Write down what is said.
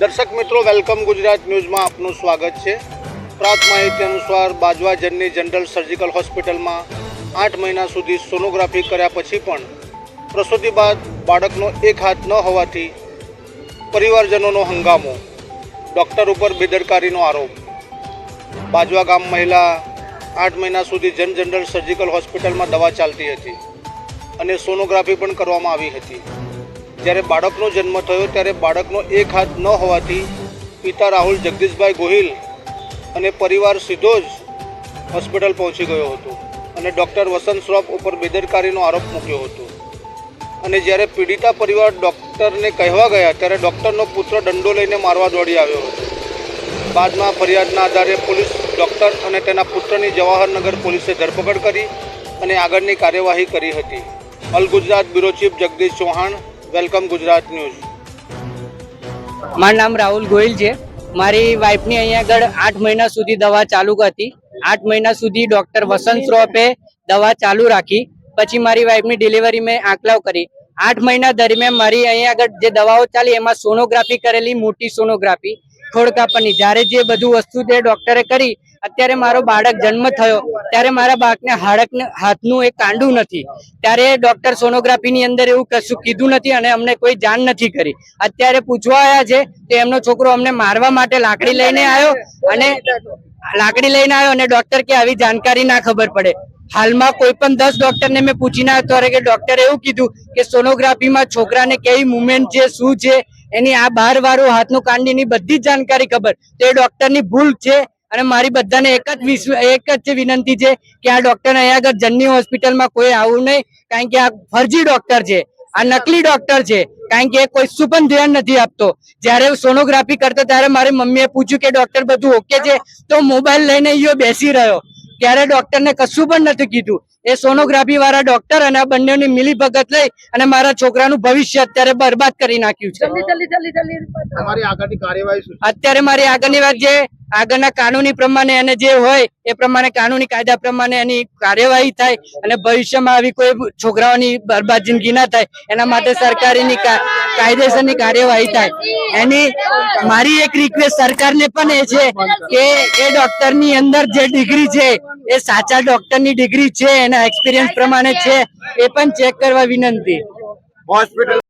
દર્શક મિત્રો, વેલકમ ગુજરાત ન્યૂઝમાં આપનું સ્વાગત છે. પ્રાપ્ત માહિતી અનુસાર બાજવા જનની જનરલ સર્જિકલ હોસ્પિટલમાં આઠ મહિના સુધી સોનોગ્રાફી કર્યા પછી પણ પ્રસૂતિ બાદ બાળકનો એક હાથ ન હોવાથી પરિવારજનોનો હંગામો, ડૉક્ટર ઉપર બેદરકારીનો આરોપ. બાજવા ગામ મહિલા આઠ મહિના સુધી જન જનરલ સર્જિકલ હોસ્પિટલમાં દવા ચાલતી હતી અને સોનોગ્રાફી પણ કરવામાં આવી હતી. જ્યારે બાળકનો જન્મ થયો ત્યારે બાળકનો એક હાથ ન હોવાથી પિતા રાહુલ, જગદીશભાઈ ગોહિલ અને પરિવાર સીધો જ હોસ્પિટલ પહોંચી ગયો હતો અને ડૉક્ટર વસંત શ્રોફ ઉપર બેદરકારીનો આરોપ મૂક્યો હતો. અને જ્યારે પીડિતા પરિવાર ડૉક્ટરને કહેવા ગયા ત્યારે ડૉક્ટરનો પુત્ર દંડો લઈને મારવા દોડી આવ્યો હતો. બાદમાં ફરિયાદના આધારે પોલીસ ડૉક્ટર અને તેના પુત્રની જવાહરનગર પોલીસે ધરપકડ કરી અને આગળની કાર્યવાહી કરી હતી. અલ Gujarat bureau chief Jagdish Chauhan welcome Gujarat news. મારું નામ રાહુલ ગોહિલ છે. મારી વાઈફની અહીંયા આગળ આઠ મહિના સુધી દવા ચાલુ હતી. આઠ મહિના સુધી ડોક્ટર વસંત શ્રોપે દવા ચાલુ રાખી. પછી મારી વાઈફની ડિલિવરી મેં આંકલાવ કરી. આઠ મહિના દરમિયાન મારી અહીંયા આગળ જે દવાઓ ચાલી એમાં સોનોગ્રાફી કરેલી, મોટી સોનોગ્રાફી ખોડકાપણની જ્યારે જે બધું વસ્તુ તે ડોક્ટરે કરી, અત્યારે મારો બાળક જન્મ થયો. ત્યારે મારા બાળકને હાડકને, હાથનું એક કાંડું નથી. ત્યારે ડોક્ટર સોનોગ્રાફીની અંદર એવું કશું કીધું નથી અને અમને કોઈ જાણ નથી કરી. અત્યારે પૂછવા આવ્યા છે કે એમનો છોકરો અમને મારવા માટે લાકડી લઈને આવ્યો અને લાકડી લઈને આવ્યો અને ડોક્ટર કે આવી જાણકારી ના ખબર પડે. હાલમાં કોઈ પણ દસ ડોક્ટરને મેં પૂછી ના ત્યારે કે ડોક્ટરે એવું કીધું કે સોનોગ્રાફીમાં છોકરાને કેવી મુવમેન્ટ છે, શું છે? એની આ બાર વાળું હાથનું કાંડીની બધી જ જાણકારી ખબર. તો એ ડોક્ટરની ભૂલ છે અને મારી બધાને એક જ વિશ્વ એક જ વિનંતી છે કે આ ડોક્ટર અહીંયા આગળ જન્ની હોસ્પિટલમાં કોઈ આવું નહીં, કારણ કે આ ફરજી ડોક્ટર છે, આ નકલી ડોક્ટર છે, કારણ કે એ કોઈ શું ધ્યાન નથી આપતો. જ્યારે સોનોગ્રાફી કરતો ત્યારે મારી મમ્મીએ પૂછ્યું કે ડોક્ટર બધું ઓકે છે? તો મોબાઈલ લઈને યો બેસી રહ્યો. ત્યારે ડોક્ટરને કશું પણ નથી કીધું. એ સોનોગ્રાફી વાળા ડોક્ટર અને આ બંનેની મિલી ભગત લઈ અને મારા છોકરાનું ભવિષ્ય અત્યારે બરબાદ કરી નાખ્યું છે. તમારી આગળની કાર્યવાહી શું અત્યારે મારી આગળની વાત જે આગળના કાનૂની પ્રમાણે અને જે હોય એ પ્રમાણે, કાનૂની કાયદા પ્રમાણે એની કાર્યવાહી થાય અને ભવિષ્યમાં આવી કોઈ છોકરાઓની બરબાદ જિંદગી ના થાય, એના માટે સરકારીની કાયદેસરની કાર્યવાહી થાય. એની મારી એક રિક્વેસ્ટ સરકારને પણ એ છે કે એ ડોક્ટરની અંદર જે ડિગ્રી છે, એ સાચા ડોક્ટરની ડિગ્રી છે, એના એક્સપિરિયન્સ પ્રમાણે છે, એ પણ ચેક કરવા વિનંતી. હોસ્પિટલ